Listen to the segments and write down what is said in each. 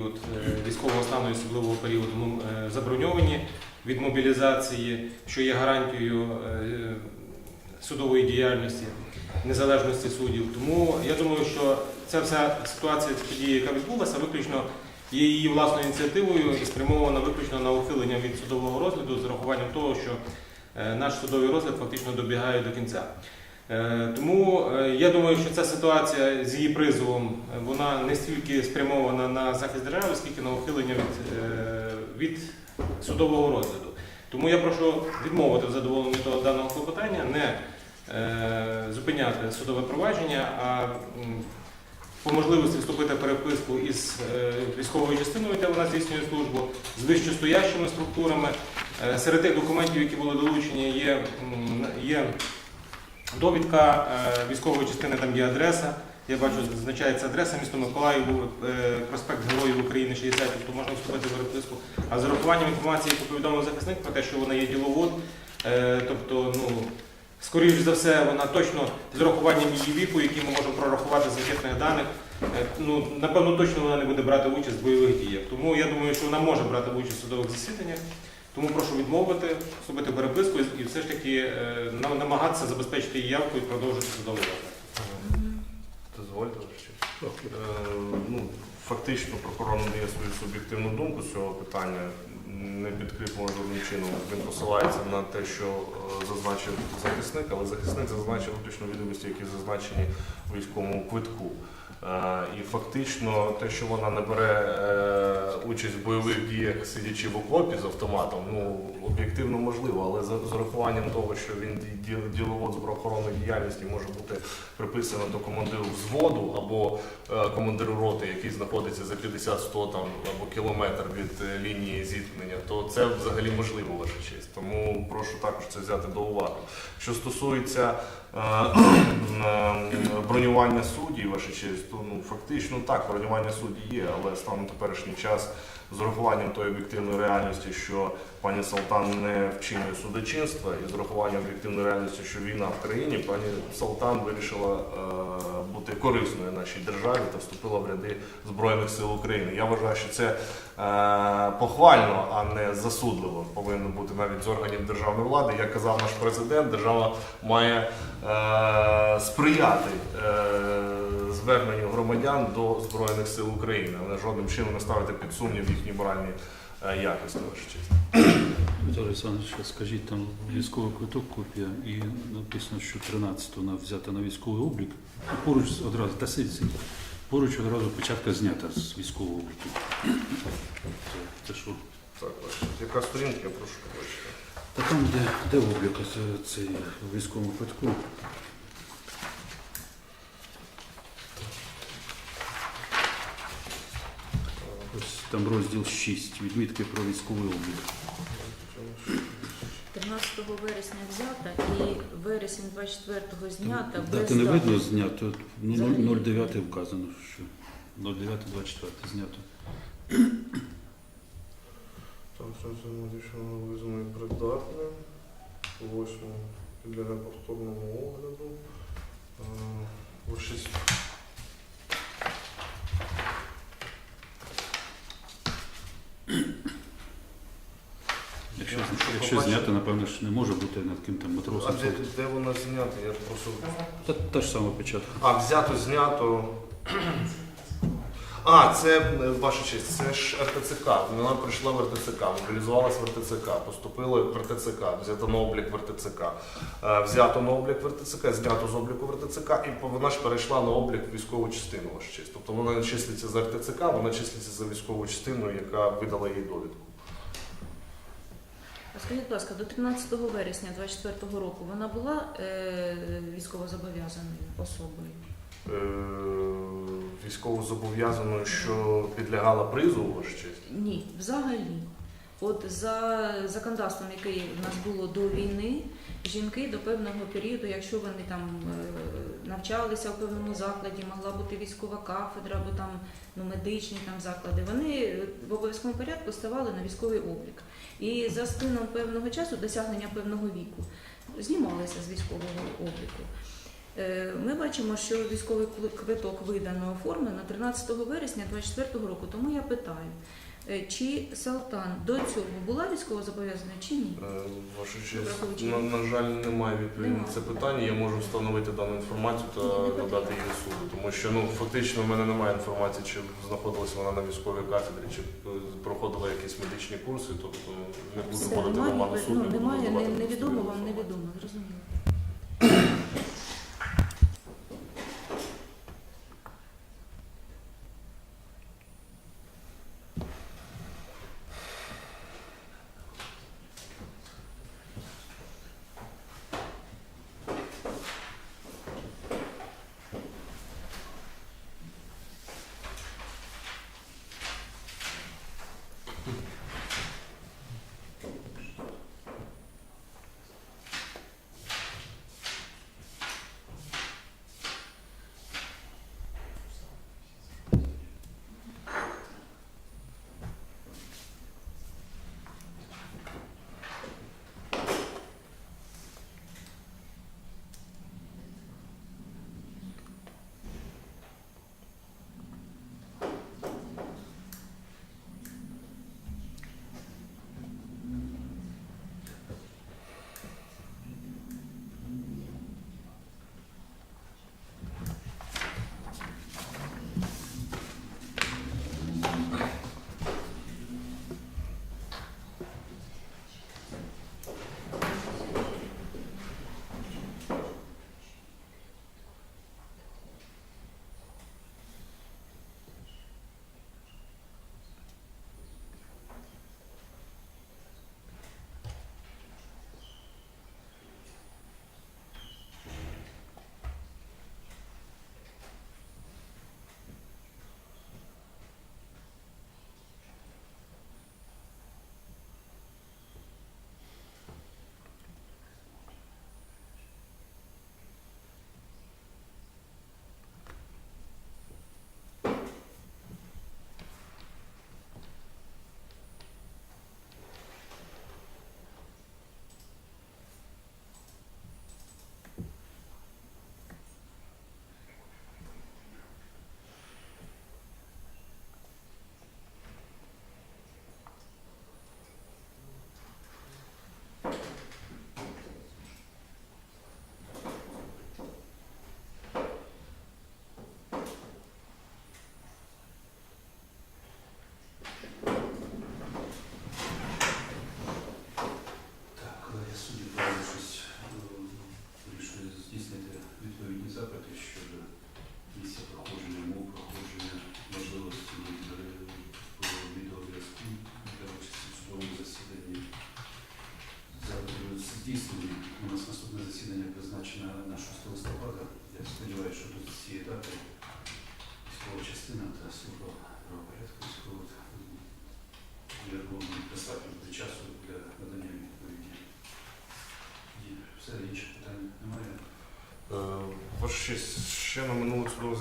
період військового стану і особливого періоду е, заброньовані від мобілізації, що є гарантією е, судової діяльності, незалежності суддів. Тому я думаю, що ця вся ситуація, тоді, яка відбулася, виключно є її власною ініціативою і спрямована виключно на ухилення від судового розгляду з урахуванням того, що е, наш судовий розгляд фактично добігає до кінця. Е, Тому е, я думаю, що ця ситуація з її призовом е, вона не стільки спрямована на захист держави, скільки на ухилення від, від судового розгляду. Тому я прошу відмовити в задоволенні того даного клопотання, не зупиняти судове провадження, а по можливості вступити в переписку із військовою частиною, де вона здійснює службу, з вищостоящими структурами. Серед тих документів, які були долучені, є, є довідка е, військової частини, там є адреса. Я бачу, зазначається адреса місто Миколаїв, е, проспект Героїв України 60, тобто можна вступити в переписку. А з урахуванням інформації, яку повідомив захисник про те, що вона є діловод, е, тобто, ну, скоріш за все, вона точно з урахуванням її віку, який ми можемо прорахувати з анкетних даних, ну, напевно, точно вона не буде брати участь в бойових діях. Тому я думаю, що вона може брати участь в судових засіданнях. Тому прошу відмовити, в переписку і все ж таки е, намагатися забезпечити її явку і продовжити судовий. Дозвольте. Е, ну, фактично прокурор надає свою суб'єктивну думку з цього питання, не підкріплено жодним чином. Він посилається на те, що е, зазначив захисник, але захисник зазначив виключно відомості, які зазначені у військовому квитку. Е, І фактично те, що вона не бере е, участь в бойових діях, сидячи в окопі з автоматом, ну об'єктивно можливо, але з урахуванням того, що він ді- ді- діловод з правоохоронної діяльності може бути приписано до командиру взводу або е, командиру роти, який знаходиться за 50-100 там або кілометр від лінії зіткнення, то це взагалі можливо, ваша честь. Тому прошу також це взяти до уваги. Що стосується бронювання суддів, ваша честь, то ну фактично так, бронювання суддів є, але станом теперішній час з урахуванням тої об'єктивної реальності, що пані Салтан не вчинює судочинства, і з урахуванням об'єктивної реальності, що війна в країні, пані Салтан вирішила е, бути корисною нашій державі та вступила в ряди Збройних сил України. Я вважаю, що це е, похвально, а не засудливо повинно бути навіть з органів державної влади. Як казав наш президент, держава має е, сприяти зверненню громадян до Збройних сил України, але жодним чином не ставити під сумнів їхні моральні е, якості. Ваша честь. Віталій Олександрович, скажіть, там військовий квиток копія і написано, що 13 вона взята на військовий облік. І поруч одразу, та сидіть. Поруч одразу початка знята з військового обліку. Це, що? Так. Яка сторінка, я прошу побачити. Та там, де, де облік цей військовому квитку. там розділ 6, відмітки про військовий облік. 13 вересня взята і вересень 24-го знята. Там Дати не видно знято, ну, 0,9 ну, вказано, що 0,9-24 знято. Там сонце рішено визнано придатним. 8. підлягає повторному огляду. Е, О 6 Побачити. знято, напевно ж не може бути над ким там А матросом. де, де вона знята? Я просто. Та, та ж сама печатка. А, взято, знято. А, це е, ваша честь, це ж РТЦК. Вона прийшла в РТЦК, мобілізувалась в РТЦК, поступила в РТЦК, взято на облік в РТЦК. Е, Взято на облік в РТЦК, знято з обліку в РТЦК, і вона ж перейшла на облік в військову частину, ваша честь. Тобто вона не числиться за РТЦК, вона числиться за військову частину, яка видала їй довідку. А скажіть, будь ласка, до 13 вересня 24-го року вона була е, військовозобов'язаною особою? Е, Військово зобов'язаною, що підлягала призову, честь. Ні, взагалі. От за законодавством, яке в нас було до війни, жінки до певного періоду, якщо вони там е, навчалися в певному закладі, могла бути військова кафедра або там ну, медичні там заклади, вони в обов'язковому порядку ставали на військовий облік. І за спином певного часу, досягнення певного віку, знімалися з військового обліку. Е, Ми бачимо, що військовий квиток видано оформлено 13 вересня 2024 року. Тому я питаю, чи Салтан до цього була військово зобов'язана чи ні? Е, Ваша честь, на, на жаль, немає відповіді на це питання. Я можу встановити дану інформацію та надати її суду, тому що ну фактично в мене немає інформації, чи знаходилася вона на військовій кафедрі, чи е, проходила якісь медичні курси. Тобто не буду Все, подати немає, роману суд, ну, немає, не- невідомо вам, невідомо, зрозуміло.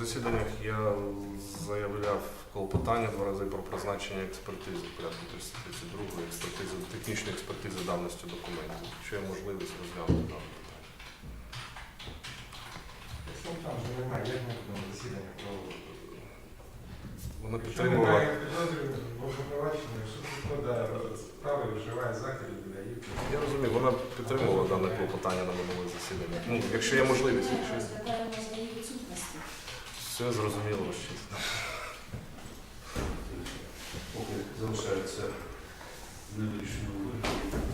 Засіданнях я заявляв клопотання два рази про призначення експертизи в порядку 332 експертизи, технічної експертизи давності документів. Якщо є можливість розглянути дане питання. Якщо там вже немає, як ми будемо засідання? Вони підтримували. Я розумію, вона підтримувала дане клопотання на минулих засіданнях. Ну, якщо є можливість, якщо все зрозуміло ще. Поки залишаються невирішені вирішені.